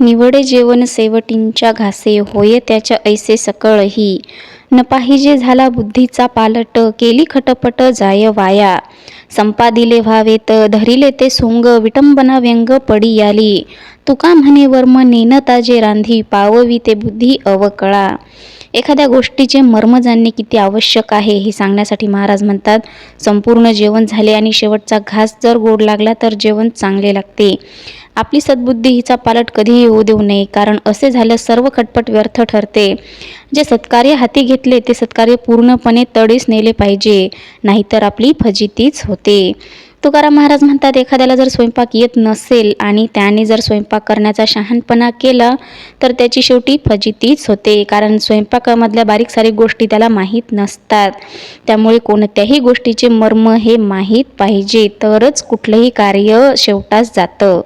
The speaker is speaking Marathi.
निवडे जेवण सेवटींच्या घासे होय त्याच्या ऐसे सकळही. न पाहिजे झाला बुद्धीचा पालट केली खटपट जाय वाया. संपादिले व्हावेत धरिले ते सोंग विटंबना व्यंग पडी आली तुका म्हणे वर्म नेनता जे रांधी पाववी ते बुद्धी अवकळा. एखाद्या गोष्टीचे मर्म जाणणे किती आवश्यक आहे हे सांगण्यासाठी महाराज म्हणतात संपूर्ण जेवण झाले आणि शेवटचा घास जर गोड लागला तर जेवण चांगले लागते. आपली सद्बुद्धी हिचा पालट कधीही होऊ देऊ नये कारण असे झाल्यास सर्व खटपट व्यर्थ ठरते. जे सत्कार्य हाती घेतले ते सत्कार्य पूर्णपणे तडीस नेले पाहिजे नाहीतर आपली फजितीच होते. तुकाराम महाराज म्हणतात एखाद्याला जर स्वयंपाक येत नसेल आणि त्याने जर स्वयंपाक करण्याचा शहाणपणा केला तर त्याची शेवटी फजितीच होते. कारण स्वयंपाकामधल्या बारीक सारीक गोष्टी त्याला माहीत नसतात. त्यामुळे कोणत्याही गोष्टीचे मर्म हे माहीत पाहिजे. तरच कुठलंही कार्य शेवटास जातं.